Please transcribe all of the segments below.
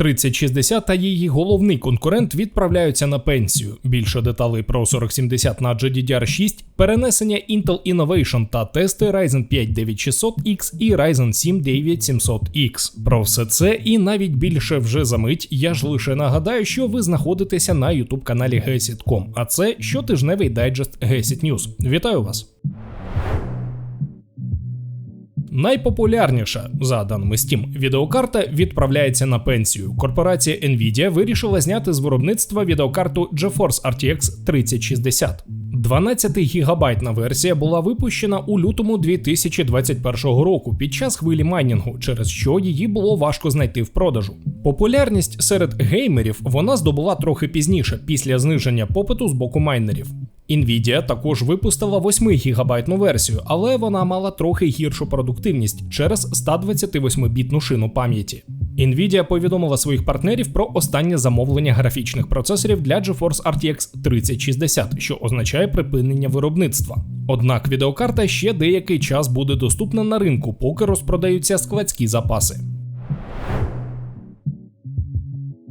3060 та її головний конкурент відправляються на пенсію. Більше деталей про 4070 на GDDR6, перенесення Intel Innovation та тести Ryzen 5 9600X і Ryzen 7 9700X. Про все це і навіть більше вже за мить. Я ж лише нагадаю, що ви знаходитеся на youtube каналі GESIT.com, а це щотижневий дайджест GESIT News. Вітаю вас! Найпопулярніша за даними Steam відеокарта відправляється на пенсію. Корпорація Nvidia вирішила зняти з виробництва відеокарту GeForce RTX 3060. 12 гігабайтна версія була випущена у лютому 2021 року під час хвилі майнінгу, через що її було важко знайти в продажу. Популярність серед геймерів вона здобула трохи пізніше, після зниження попиту з боку майнерів. Nvidia також випустила 8 гігабайтну версію, але вона мала трохи гіршу продуктивність через 128-бітну шину пам'яті. Nvidia повідомила своїх партнерів про останнє замовлення графічних процесорів для GeForce RTX 3060, що означає припинення виробництва. Однак відеокарта ще деякий час буде доступна на ринку, поки розпродаються складські запаси.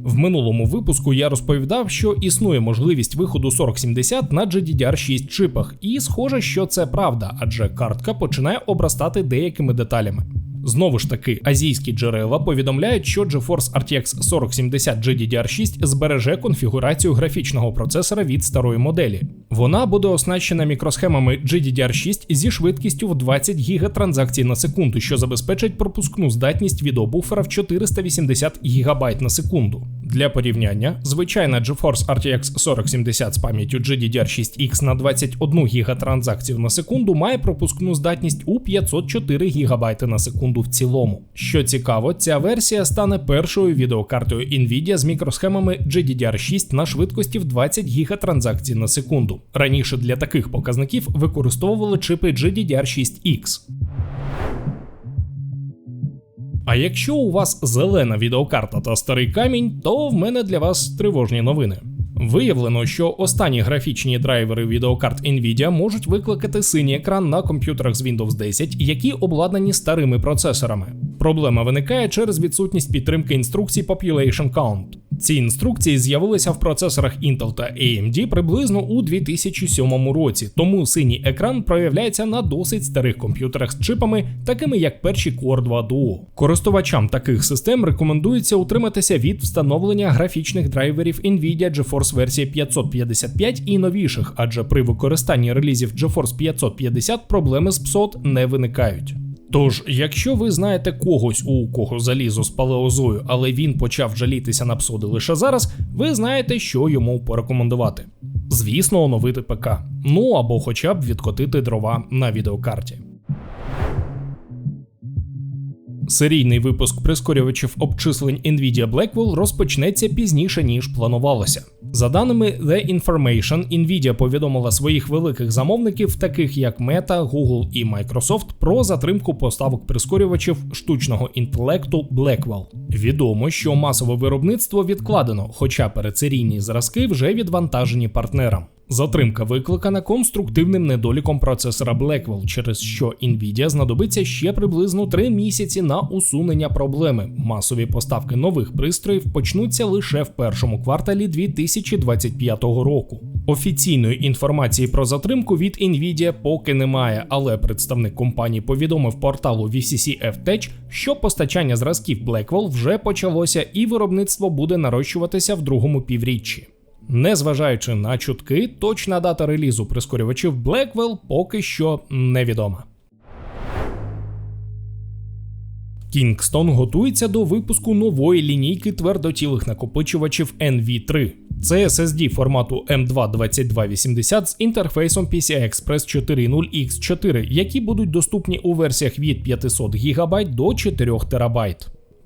В минулому випуску я розповідав, що існує можливість виходу 4070 на GDDR6 чипах, і схоже, що це правда, адже картка починає обрастати деякими деталями. Знову ж таки, азійські джерела повідомляють, що GeForce RTX 4070 GDDR6 збереже конфігурацію графічного процесора від старої моделі. Вона буде оснащена мікросхемами GDDR6 зі швидкістю в 20 гігатранзакцій транзакцій на секунду, що забезпечить пропускну здатність відеобуфера в 480 ГБ на секунду. Для порівняння, звичайна GeForce RTX 4070 з пам'яттю GDDR6X на 21 ГБ транзакцій на секунду має пропускну здатність у 504 ГБ на секунду в цілому. Що цікаво, ця версія стане першою відеокартою Nvidia з мікросхемами GDDR6 на швидкості в 20 ГБ транзакцій на секунду. Раніше для таких показників використовували чипи GDDR6X. А якщо у вас зелена відеокарта та старий камінь, то в мене для вас тривожні новини. Виявлено, що останні графічні драйвери відеокарт Nvidia можуть викликати синій екран на комп'ютерах з Windows 10, які обладнані старими процесорами. Проблема виникає через відсутність підтримки інструкцій Population Count. Ці інструкції з'явилися в процесорах Intel та AMD приблизно у 2007 році, тому синій екран проявляється на досить старих комп'ютерах з чипами, такими як перші Core 2 Duo. Користувачам таких систем рекомендується утриматися від встановлення графічних драйверів Nvidia GeForce версії 555 і новіших, адже при використанні релізів GeForce 550 проблеми з PSOT не виникають. Тож, якщо ви знаєте когось, у кого залізо з палеозою, але він почав жалітися на псоди лише зараз, ви знаєте, що йому порекомендувати. Звісно, оновити ПК, ну або хоча б відкотити дрова на відеокарті. Серійний випуск прискорювачів обчислень Nvidia Blackwell розпочнеться пізніше ніж планувалося. За даними The Information, Nvidia повідомила своїх великих замовників, таких як Meta, Google і Microsoft, про затримку поставок прискорювачів штучного інтелекту Blackwell. Відомо, що масове виробництво відкладено, хоча передсерійні зразки вже відвантажені партнерам. Затримка викликана конструктивним недоліком процесора Blackwell, через що Nvidia знадобиться ще приблизно 3 місяці на усунення проблеми. Масові поставки нових пристроїв почнуться лише в першому кварталі 2025 року. Офіційної інформації про затримку від Nvidia поки немає, але представник компанії повідомив порталу VCC F-Tech, що постачання зразків Blackwell вже почалося і виробництво буде нарощуватися в другому півріччі. Незважаючи на чутки, точна дата релізу прискорювачів Blackwell поки що невідома. Kingston готується до випуску нової лінійки твердотілих накопичувачів NV3. Це SSD формату M22280 з інтерфейсом PCI Express 4.0 X4, які будуть доступні у версіях від 500 ГБ до 4 ТБ.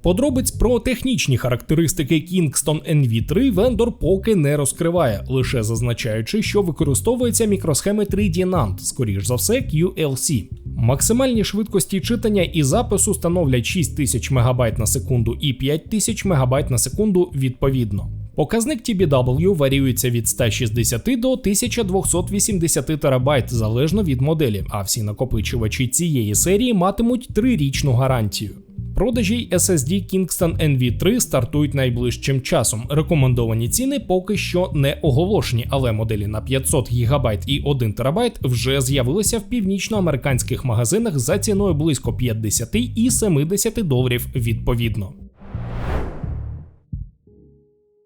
Подробиць про технічні характеристики Kingston NV3 вендор поки не розкриває, лише зазначаючи, що використовується мікросхеми 3D NAND, скоріш за все, QLC. Максимальні швидкості читання і запису становлять 6000 МБ на секунду і 5000 МБ на секунду відповідно. Показник TBW варіюється від 160 до 1280 ТБ залежно від моделі, а всі накопичувачі цієї серії матимуть трирічну гарантію. Продажі SSD Kingston NV3 стартують найближчим часом. Рекомендовані ціни поки що не оголошені, але моделі на 500 ГБ і 1 ТБ вже з'явилися в північноамериканських магазинах за ціною близько 50 і 70 доларів відповідно.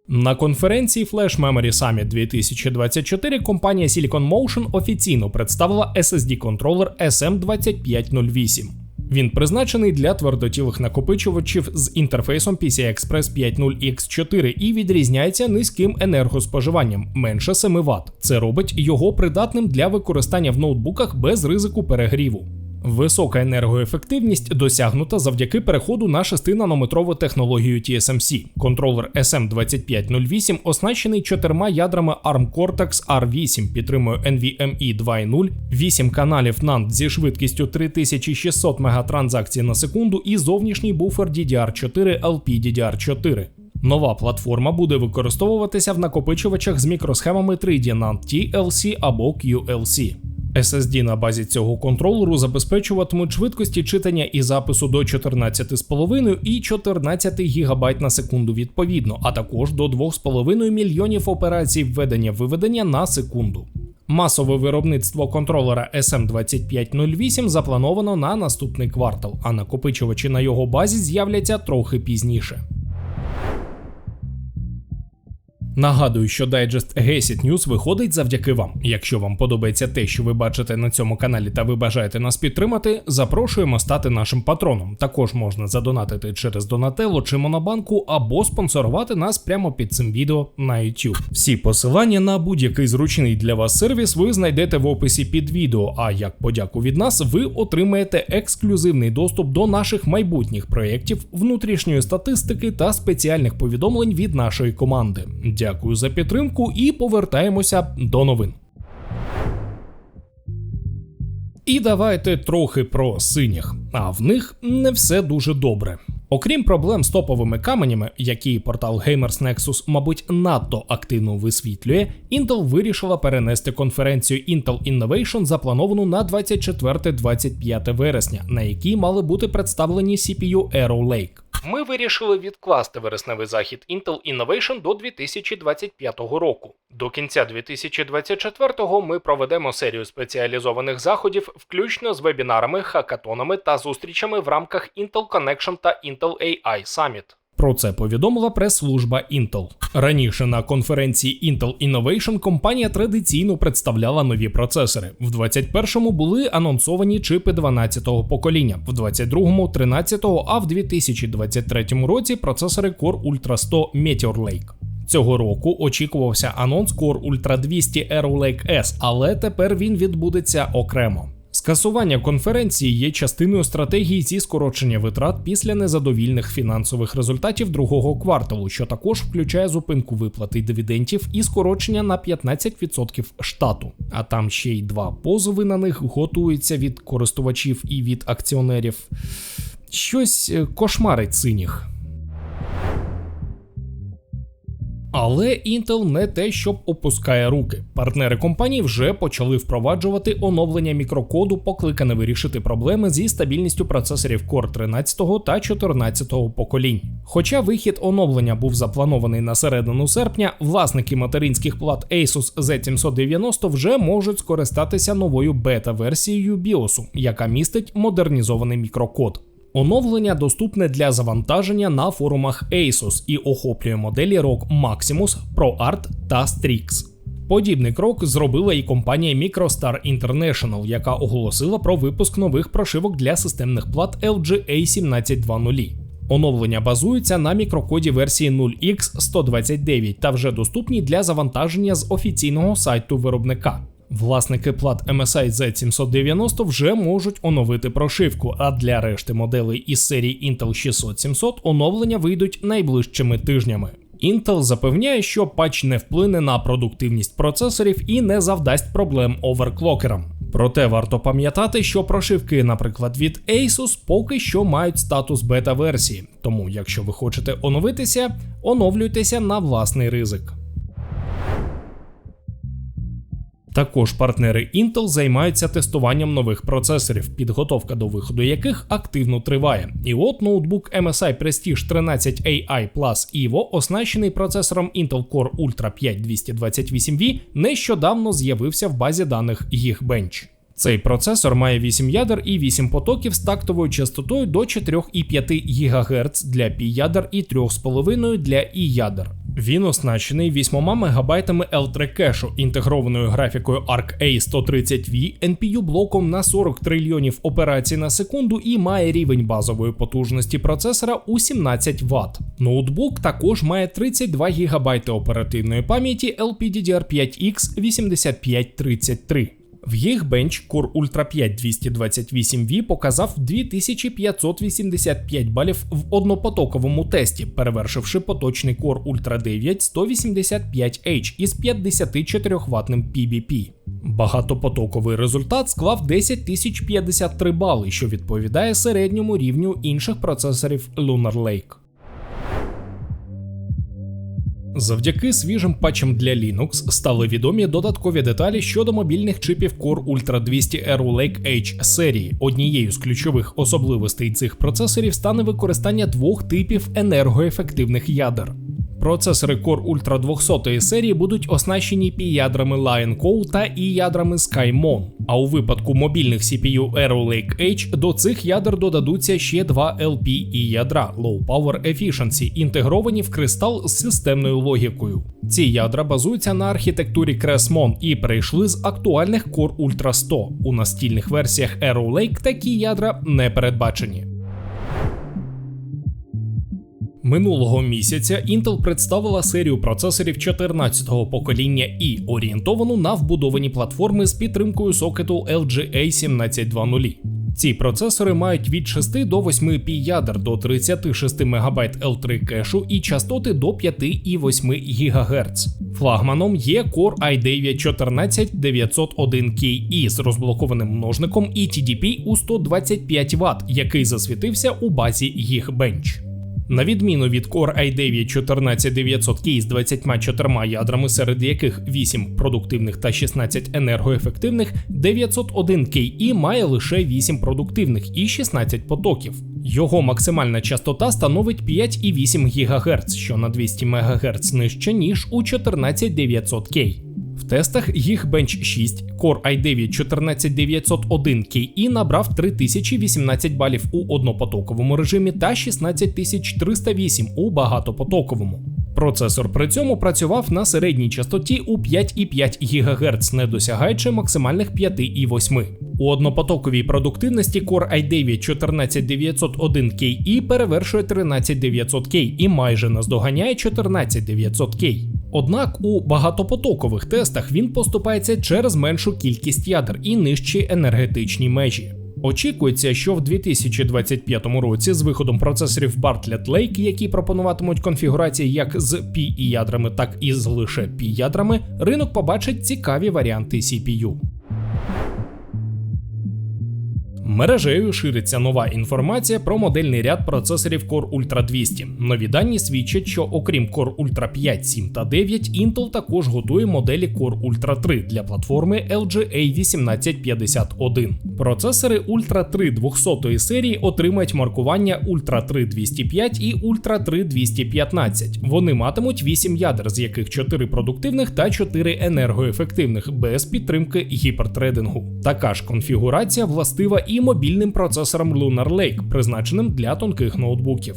На конференції Flash Memory Summit 2024 компанія Silicon Motion офіційно представила SSD-контролер SM2508. Він призначений для твердотілих накопичувачів з інтерфейсом PCI Express 5.0 X4 і відрізняється низьким енергоспоживанням менше 7 Вт. Це робить його придатним для використання в ноутбуках без ризику перегріву. Висока енергоефективність досягнута завдяки переходу на 6-нанометрову технологію TSMC. Контролер SM2508 оснащений чотирма ядрами ARM Cortex R8, підтримує NVMe 2.0, 8 каналів NAND зі швидкістю 3600 мегатранзакцій на секунду і зовнішній буфер DDR4 LPDDR4. Нова платформа буде використовуватися в накопичувачах з мікросхемами 3D NAND TLC або QLC. SSD на базі цього контролеру забезпечуватимуть швидкості читання і запису до 14,5 і 14 ГБ на секунду відповідно, а також до 2,5 мільйонів операцій введення-виведення на секунду. Масове виробництво контролера SM2508 заплановано на наступний квартал, а накопичувачі на його базі з'являться трохи пізніше. Нагадую, що дайджест Gacit News виходить завдяки вам. Якщо вам подобається те, що ви бачите на цьому каналі, та ви бажаєте нас підтримати, запрошуємо стати нашим патроном. Також можна задонатити через Донателло чи Монобанку або спонсорувати нас прямо під цим відео на YouTube. Всі посилання на будь-який зручний для вас сервіс ви знайдете в описі під відео. А як подяку від нас, ви отримаєте ексклюзивний доступ до наших майбутніх проєктів, внутрішньої статистики та спеціальних повідомлень від нашої команди. Дякую за підтримку і повертаємося до новин. І давайте трохи про синіх, а в них не все дуже добре. Окрім проблем з топовими каменями, які портал Gamers Nexus, мабуть, надто активно висвітлює, Intel вирішила перенести конференцію Intel Innovation, заплановану на 24-25 вересня, на якій мали бути представлені CPU Arrow Lake. Ми вирішили відкласти вересневий захід Intel Innovation до 2025 року. До кінця 2024-го ми проведемо серію спеціалізованих заходів, включно з вебінарами, хакатонами та зустрічами в рамках Intel Connection та Intel AI Summit. Про це повідомила прес-служба Intel. Раніше на конференції Intel Innovation компанія традиційно представляла нові процесори. В 21-му були анонсовані чипи 12-го покоління, в 22-му 13-го, а в 2023 році процесори Core Ultra 100 Meteor Lake. Цього року очікувався анонс Core Ultra 200 Arrow Lake S, але тепер він відбудеться окремо. Скасування конференції є частиною стратегії зі скорочення витрат після незадовільних фінансових результатів другого кварталу, що також включає зупинку виплати дивідендів і скорочення на 15% штату. А там ще й два позови на них готуються від користувачів і від акціонерів. Щось е, кошмарить синіх. Але Intel не те, щоб опускає руки. Партнери компанії вже почали впроваджувати оновлення мікрокоду, покликане вирішити проблеми зі стабільністю процесорів Core 13 та 14 поколінь. Хоча вихід оновлення був запланований на середину серпня, власники материнських плат Asus Z790 вже можуть скористатися новою бета-версією BIOS, яка містить модернізований мікрокод. Оновлення доступне для завантаження на форумах ASUS і охоплює моделі ROG Maximus, ProArt та Strix. Подібний крок зробила і компанія MicroStar International, яка оголосила про випуск нових прошивок для системних плат LG A1720. Оновлення базується на мікрокоді версії 0x129 та вже доступні для завантаження з офіційного сайту виробника. Власники плат MSI Z790 вже можуть оновити прошивку, а для решти моделей із серії Intel 600-700 оновлення вийдуть найближчими тижнями. Intel запевняє, що патч не вплине на продуктивність процесорів і не завдасть проблем оверклокерам. Проте варто пам'ятати, що прошивки, наприклад, від Asus поки що мають статус бета-версії, тому якщо ви хочете оновитися, оновлюйтеся на власний ризик. Також партнери Intel займаються тестуванням нових процесорів, підготовка до виходу яких активно триває. І от ноутбук MSI Prestige 13 AI Plus Evo, оснащений процесором Intel Core Ultra 5 228V, нещодавно з'явився в базі даних Geekbench. Цей процесор має 8 ядер і 8 потоків з тактовою частотою до 4,5 ГГц для π ядер і 3,5 для і ядер. Він оснащений 8 МБ L3 кешу, інтегрованою графікою Arc A130V, NPU блоком на 40 трильйонів операцій на секунду і має рівень базової потужності процесора у 17 Вт. Ноутбук також має 32 ГБ оперативної пам'яті LPDDR5X 8533. В Geekbench Core Ultra 5 228V показав 2585 балів в однопотоковому тесті, перевершивши поточний Core Ultra 9 185H із 54 ватним PBP. Багатопотоковий результат склав 10053 бали, що відповідає середньому рівню інших процесорів Lunar Lake. Завдяки свіжим патчам для Linux стали відомі додаткові деталі щодо мобільних чипів Core Ultra 200 Arrow Lake H серії. Однією з ключових особливостей цих процесорів стане використання двох типів енергоефективних ядер. Процесори Core Ultra 200 серії будуть оснащені пі-ядрами Lion та і ядрами SkyMon. А у випадку мобільних CPU Arrow Lake H до цих ядер додадуться ще два LPE ядра Low Power Efficiency, інтегровані в кристал з системною логікою. Ці ядра базуються на архітектурі Cressmon і прийшли з актуальних Core Ultra 100. У настільних версіях Arrow Lake такі ядра не передбачені. Минулого місяця Intel представила серію процесорів 14-го покоління і орієнтовану на вбудовані платформи з підтримкою сокету LGA 1720. Ці процесори мають від 6 до 8 пі ядер до 36 МБ L3 кешу і частоти до 5,8 ГГц. Флагманом є Core i9 14901KE з розблокованим множником і TDP у 125 Вт, який засвітився у базі Geekbench. На відміну від Core i9 14900K з 24 ядрами, серед яких 8 продуктивних та 16 енергоефективних, 901KE має лише 8 продуктивних і 16 потоків. Його максимальна частота становить 5,8 ГГц, що на 200 МГц нижче, ніж у 14900K тестах Geekbench 6 Core i9 14901 KE набрав 3018 балів у однопотоковому режимі та 16308 у багатопотоковому. Процесор при цьому працював на середній частоті у 5,5 ГГц, не досягаючи максимальних 5,8. У однопотоковій продуктивності Core i9 14901 KE перевершує 13900K і майже наздоганяє 14900K. Однак у багатопотокових тестах він поступається через меншу кількість ядер і нижчі енергетичні межі. Очікується, що в 2025 році з виходом процесорів Bartlett Lake, які пропонуватимуть конфігурації як з пі ядрами, так і з лише пі ядрами, ринок побачить цікаві варіанти CPU. Мережею шириться нова інформація про модельний ряд процесорів Core Ultra 200. Нові дані свідчать, що окрім Core Ultra 5, 7 та 9, Intel також готує моделі Core Ultra 3 для платформи LGA 1851. Процесори Ultra 3 200 серії отримають маркування Ultra 3 205 і Ultra 3 215. Вони матимуть 8 ядер, з яких 4 продуктивних та 4 енергоефективних, без підтримки гіпертрейдингу. Така ж конфігурація властива і мобільним процесором Lunar Lake, призначеним для тонких ноутбуків.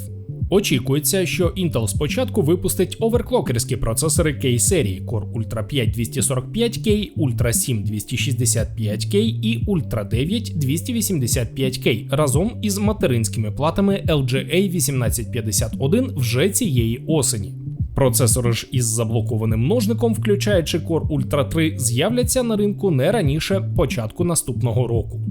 Очікується, що Intel спочатку випустить оверклокерські процесори K-серії Core Ultra 5 245K, Ultra 7 265K і Ultra 9 285K разом із материнськими платами LGA 1851 вже цієї осені. Процесори ж із заблокованим множником, включаючи Core Ultra 3, з'являться на ринку не раніше початку наступного року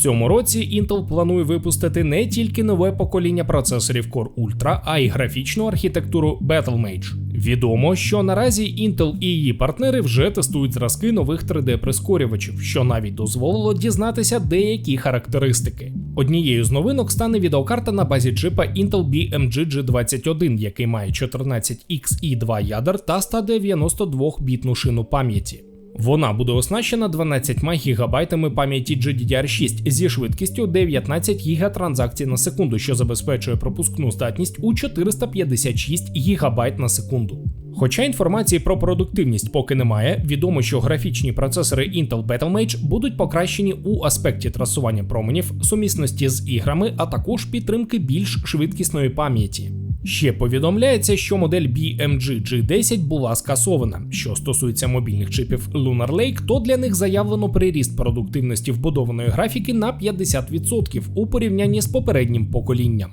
цьому році Intel планує випустити не тільки нове покоління процесорів Core Ultra, а й графічну архітектуру Battlemage. Відомо, що наразі Intel і її партнери вже тестують зразки нових 3D-прискорювачів, що навіть дозволило дізнатися деякі характеристики. Однією з новинок стане відеокарта на базі чипа Intel BMG G21, який має 14XE2 ядер та 192 бітну шину пам'яті. Вона буде оснащена 12 ГБ пам'яті GDDR6 зі швидкістю 19 ГБ транзакцій на секунду, що забезпечує пропускну здатність у 456 ГБ на секунду. Хоча інформації про продуктивність поки немає, відомо, що графічні процесори Intel Battlemage будуть покращені у аспекті трасування променів, сумісності з іграми, а також підтримки більш швидкісної пам'яті. Ще повідомляється, що модель BMG G10 була скасована. Що стосується мобільних чипів Lunar Lake, то для них заявлено приріст продуктивності вбудованої графіки на 50% у порівнянні з попереднім поколінням.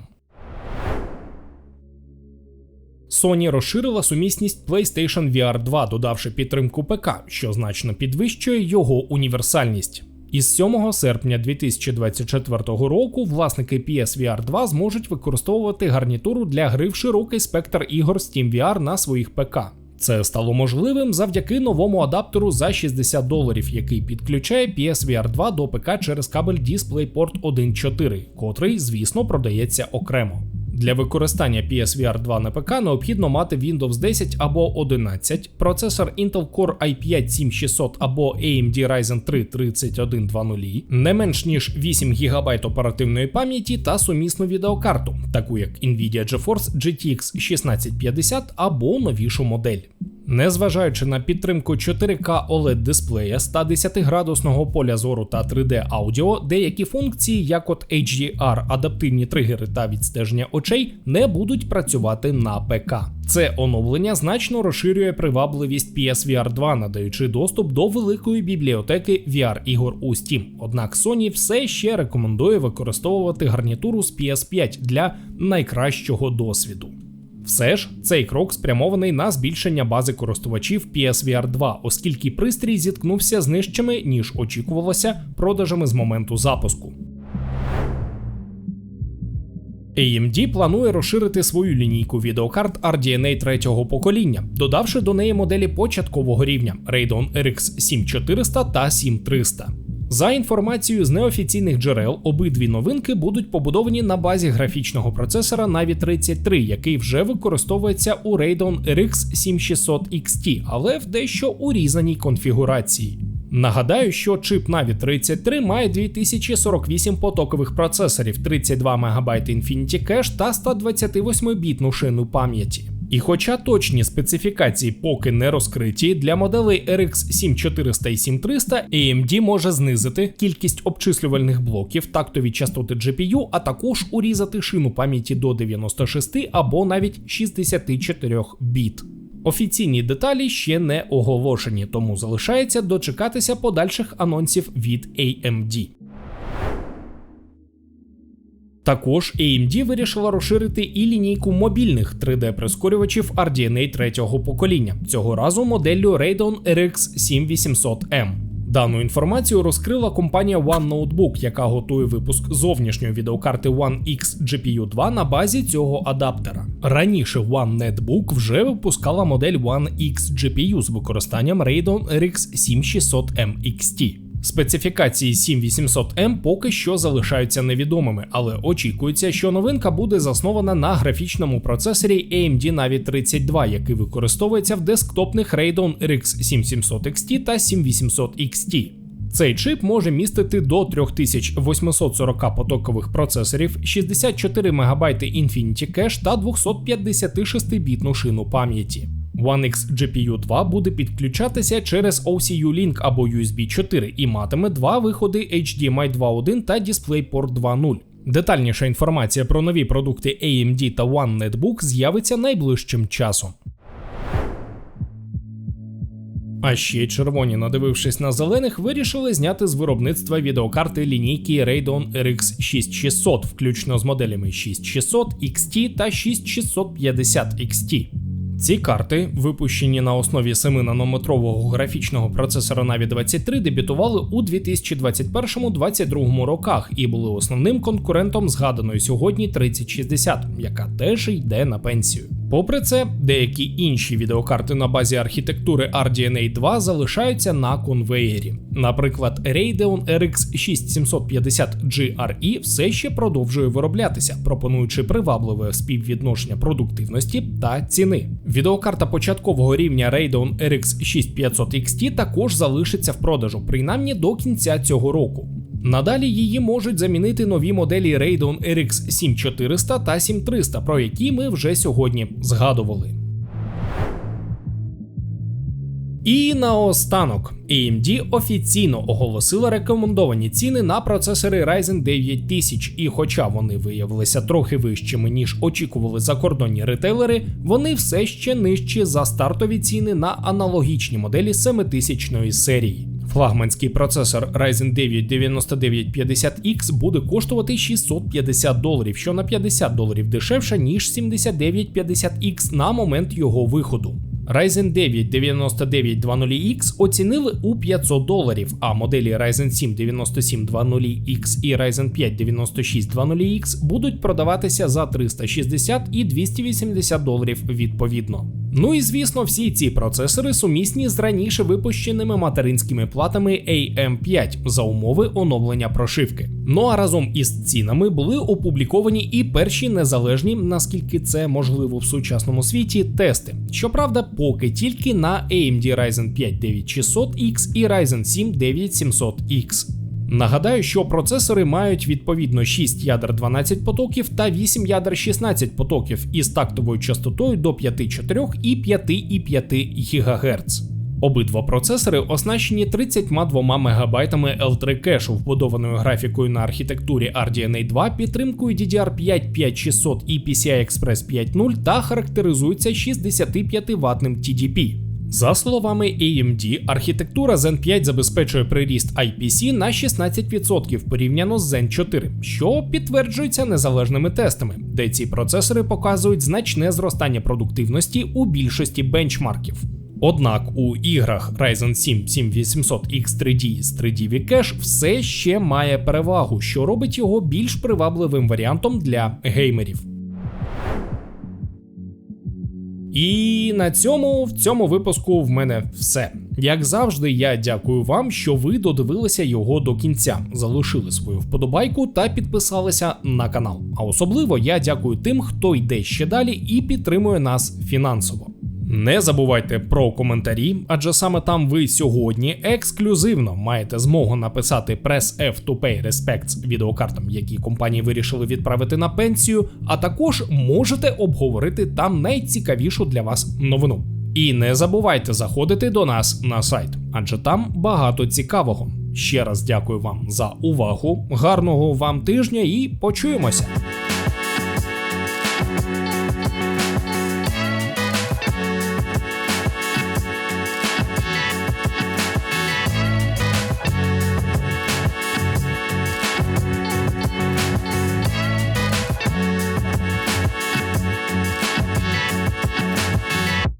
Sony розширила сумісність PlayStation VR 2, додавши підтримку ПК, що значно підвищує його універсальність. Із 7 серпня 2024 року власники PSVR 2 зможуть використовувати гарнітуру для гри в широкий спектр ігор Steam VR на своїх ПК. Це стало можливим завдяки новому адаптеру за 60 доларів, який підключає PSVR 2 до ПК через кабель DisplayPort 1.4, котрий, звісно, продається окремо. Для використання PSVR 2 на ПК необхідно мати Windows 10 або 11, процесор Intel Core i5 7600 або AMD Ryzen 3 3120, не менш ніж 8 ГБ оперативної пам'яті та сумісну відеокарту, таку як Nvidia GeForce GTX 1650 або новішу модель. Незважаючи на підтримку 4К OLED дисплея, 110 градусного поля зору та 3D аудіо, деякі функції, як от HDR, адаптивні тригери та відстеження очей, не будуть працювати на ПК. Це оновлення значно розширює привабливість PSVR 2, надаючи доступ до великої бібліотеки VR-ігор у Steam. Однак Sony все ще рекомендує використовувати гарнітуру з PS5 для найкращого досвіду. Все ж цей крок спрямований на збільшення бази користувачів PSVR 2, оскільки пристрій зіткнувся з нижчими, ніж очікувалося, продажами з моменту запуску. AMD планує розширити свою лінійку відеокарт RDNA третього покоління, додавши до неї моделі початкового рівня Radeon RX 7400 та 7300. За інформацією з неофіційних джерел, обидві новинки будуть побудовані на базі графічного процесора Navi 33, який вже використовується у Radeon RX 7600 XT, але в дещо урізаній конфігурації. Нагадаю, що чип Navi 33 має 2048 потокових процесорів, 32 МБ Infinity Cache та 128-бітну шину пам'яті. І хоча точні специфікації поки не розкриті, для моделей RX 7400 і 7300 AMD може знизити кількість обчислювальних блоків, тактові частоти GPU, а також урізати шину пам'яті до 96 або навіть 64 біт. Офіційні деталі ще не оголошені, тому залишається дочекатися подальших анонсів від AMD. Також AMD вирішила розширити і лінійку мобільних 3D-прискорювачів RDNA третього покоління, цього разу моделлю Radeon RX 7800M. Дану інформацію розкрила компанія One Notebook, яка готує випуск зовнішньої відеокарти One X GPU 2 на базі цього адаптера. Раніше One Netbook вже випускала модель One X GPU з використанням Radeon RX 7600M XT. Специфікації 7800M поки що залишаються невідомими, але очікується, що новинка буде заснована на графічному процесорі AMD Navi 32, який використовується в десктопних Radeon RX 7700 XT та 7800 XT. Цей чип може містити до 3840 потокових процесорів, 64 МБ Infinity Cache та 256-бітну шину пам'яті. One X GPU 2 буде підключатися через OCU Link або USB 4 і матиме два виходи HDMI 2.1 та DisplayPort 2.0. Детальніша інформація про нові продукти AMD та One Netbook з'явиться найближчим часом. А ще червоні, надивившись на зелених, вирішили зняти з виробництва відеокарти лінійки Radeon RX 6600, включно з моделями 6600 XT та 6650 XT. Ці карти, випущені на основі 7-нанометрового графічного процесора Navi 23, дебютували у 2021-2022 роках і були основним конкурентом згаданої сьогодні 3060, яка теж йде на пенсію. Попри це, деякі інші відеокарти на базі архітектури RDNA 2 залишаються на конвеєрі. Наприклад, Radeon RX 6750 GRE все ще продовжує вироблятися, пропонуючи привабливе співвідношення продуктивності та ціни. Відеокарта початкового рівня Radeon RX 6500 XT також залишиться в продажу, принаймні до кінця цього року. Надалі її можуть замінити нові моделі Radeon RX 7400 та 7300, про які ми вже сьогодні згадували. І наостанок AMD офіційно оголосила рекомендовані ціни на процесори Ryzen 9000, і хоча вони виявилися трохи вищими, ніж очікували закордонні ретейлери, вони все ще нижчі за стартові ціни на аналогічні моделі 7000 серії. Флагманський процесор Ryzen 9 9950X буде коштувати 650 доларів, що на 50 доларів дешевше, ніж 7950X на момент його виходу. Ryzen 9 9920X оцінили у 500 доларів, а моделі Ryzen 7 9720X і Ryzen 5 9620X будуть продаватися за 360 і 280 доларів відповідно. Ну і звісно, всі ці процесори сумісні з раніше випущеними материнськими платами AM5 за умови оновлення прошивки. Ну а разом із цінами були опубліковані і перші незалежні, наскільки це можливо в сучасному світі, тести. Щоправда, поки тільки на AMD Ryzen 5 9600X і Ryzen 7 9700X. Нагадаю, що процесори мають відповідно 6 ядер 12 потоків та 8 ядер 16 потоків із тактовою частотою до 5,4 і 5,5 ГГц. Обидва процесори оснащені 32 МБ L3 кешу, вбудованою графікою на архітектурі RDNA 2, підтримкою DDR5 5600 і PCI Express 5.0 та характеризуються 65 ватним TDP. За словами AMD, архітектура Zen 5 забезпечує приріст IPC на 16% порівняно з Zen 4, що підтверджується незалежними тестами, де ці процесори показують значне зростання продуктивності у більшості бенчмарків. Однак у іграх Ryzen 7 7800X3D з 3D V-Cache все ще має перевагу, що робить його більш привабливим варіантом для геймерів. І на цьому в цьому випуску в мене все. Як завжди, я дякую вам, що ви додивилися його до кінця, залишили свою вподобайку та підписалися на канал. А особливо я дякую тим, хто йде ще далі і підтримує нас фінансово. Не забувайте про коментарі, адже саме там ви сьогодні ексклюзивно маєте змогу написати Press F to Pay Respects відеокартам, які компанії вирішили відправити на пенсію, а також можете обговорити там найцікавішу для вас новину. І не забувайте заходити до нас на сайт, адже там багато цікавого. Ще раз дякую вам за увагу, гарного вам тижня і почуємося!